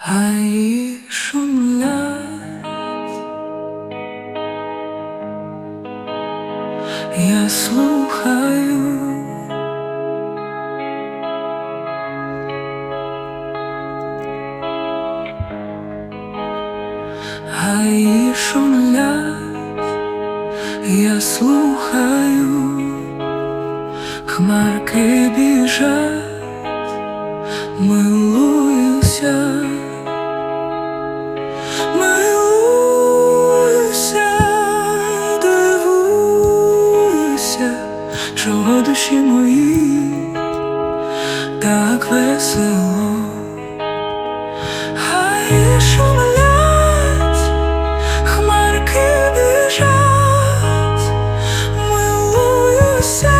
гаї шумлять, я слухаю. Гаї шумлять, я слухаю, хмарки біжать, милуюся, так весело. Хай шумлять, хмарки біжать, милуюся,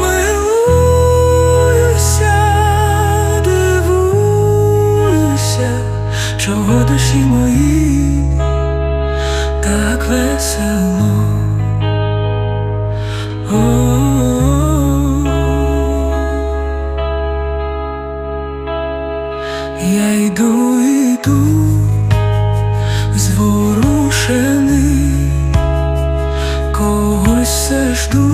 милуюся, дивуюся, чого душі мої так весело. О-о-о. Йду, йду, зворушений, когось все жду,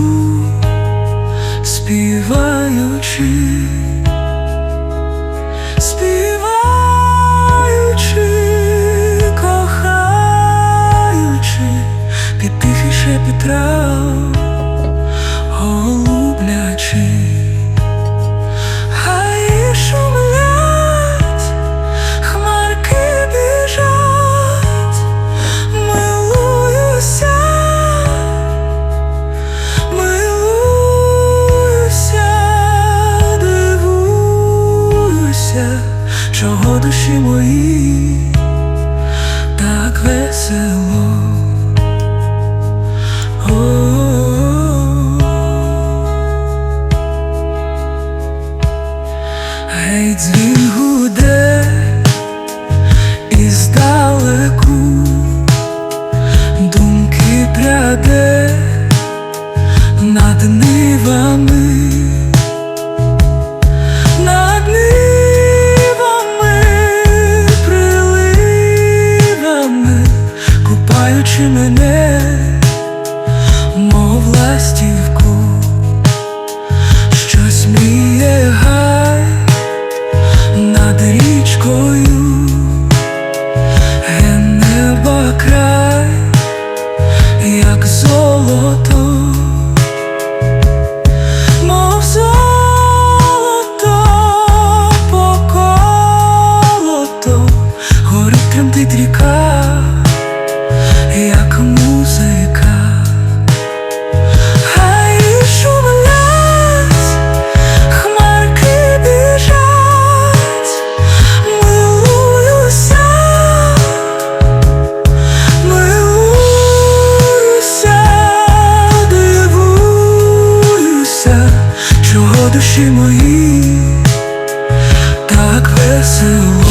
співаючи, співаючи, кохаючи, під тихий шепіт голублячи. Душі мої так весело. О-о-о. Гей, дзвін гуде Очі мене, мов властівку, що сміє гай над річкою, е, неба край, як золото, мов золото поколото, горить тремтить ріка. очі мої так весело.